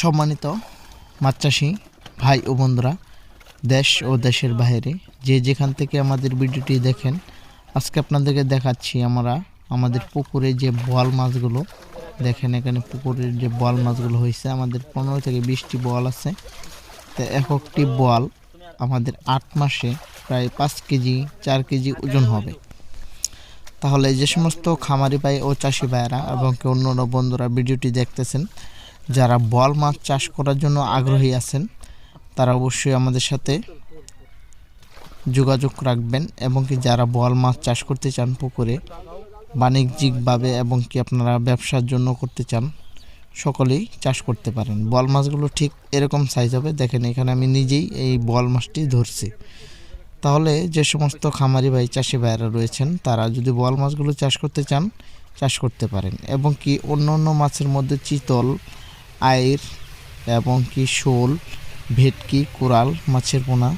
সম্মানিত মাছ ভাই ও বন্ধুরা, দেশ ও দেশের বাইরে যে যেখান থেকে আমাদের ভিডিওটি দেখেন, আজকে আপনাদেরকে দেখাচ্ছি আমরা আমাদের পুকুরে যে বোয়াল মাছগুলো, দেখেন এখানে পুকুরের যে বোয়াল মাছগুলো হয়েছে, আমাদের পনেরো থেকে বিশটি বোয়াল আছে। তো এক একটি বোয়াল আমাদের আট মাসে প্রায় পাঁচ কেজি, চার কেজি ওজন হবে। তাহলে যে সমস্ত খামারি ভাই ও চাষি ভাইয়েরা এবং অন্যান্য বন্ধুরা ভিডিওটি দেখতেছেন যারা বল মাছ চাষ করার জন্য আগ্রহী আছেন, তারা অবশ্যই আমাদের সাথে যোগাযোগ রাখবেন এবং কি যারা বল মাছ চাষ করতে চান পুকুরে, বাণিজ্যিকভাবে এবং কি আপনারা ব্যবসার জন্য করতে চান, সকলেই চাষ করতে পারেন। বল মাছগুলো ঠিক এরকম সাইজ হবে। দেখেন, এখানে আমি নিজেই এই বল মাছটি ধরছি। তাহলে যে সমস্ত খামারি ভাই, চাষি ভাইয়েরা রয়েছেন, তারা যদি বল মাছগুলো চাষ করতে চান, চাষ করতে পারেন। এবং কি অন্য অন্য মাছের মধ্যে চিতল আইর এবং কি শোল, ভেটকি কোরাল মাছের পোনা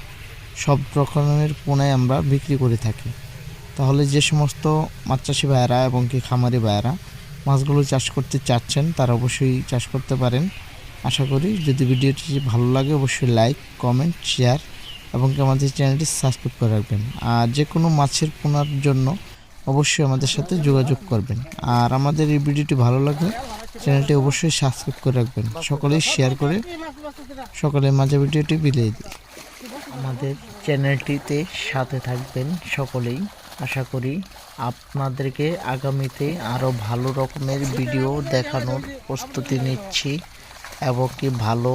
সব রকমের পোনাই আমরা বিক্রি করে থাকি। তাহলে যে সমস্ত মাছ চাষি ভাইয়েরা এবং কি খামারি ভাইয়েরা মাছগুলো চাষ করতে চাচ্ছেন, তারা অবশ্যই চাষ করতে পারেন। আশা করি যদি ভিডিওটি ভালো লাগে, অবশ্যই লাইক, কমেন্ট, শেয়ার এবং কি আমাদের চ্যানেলটি সাবস্ক্রাইব করে রাখবেন। আর যে কোনো মাছের পোনার জন্য অবশ্যই আমাদের সাথে যোগাযোগ করবেন। আর আমাদের এই ভিডিওটি ভালো লাগলে চ্যানেলটি অবশ্যই সাবস্ক্রাইব করে রাখবেন। সকলেই শেয়ার করে সকলের মাঝে ভিডিওটি বিলিয়ে দিই আমাদের চ্যানেলটিতে সাথে থাকবেন সকলেই। আশা করি আপনাদেরকে আগামীতে আরও ভালো রকমের ভিডিও দেখানোর প্রস্তুতি নিচ্ছি এবং কি ভালো